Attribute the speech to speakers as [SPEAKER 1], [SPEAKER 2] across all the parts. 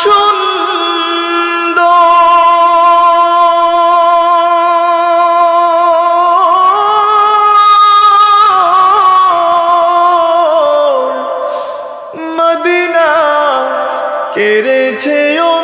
[SPEAKER 1] সুন্দর। মদিনা কেড়েছে অন্ত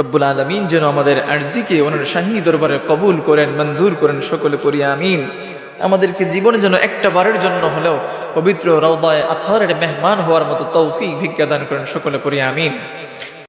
[SPEAKER 1] রব্বুল আলমিন যেন আমাদের আর্জিকে, ওনার শাহী দরবারে কবুল করেন, মঞ্জুর করেন সকলে করি, আমিন। আমাদেরকে জীবনে যেন একটা বারের জন্য হলেও পবিত্র রৌদায় আথারের মেহমান হওয়ার মতো তৌফিক ভিজ্ঞাদান করেন সকলে করি, আমিন।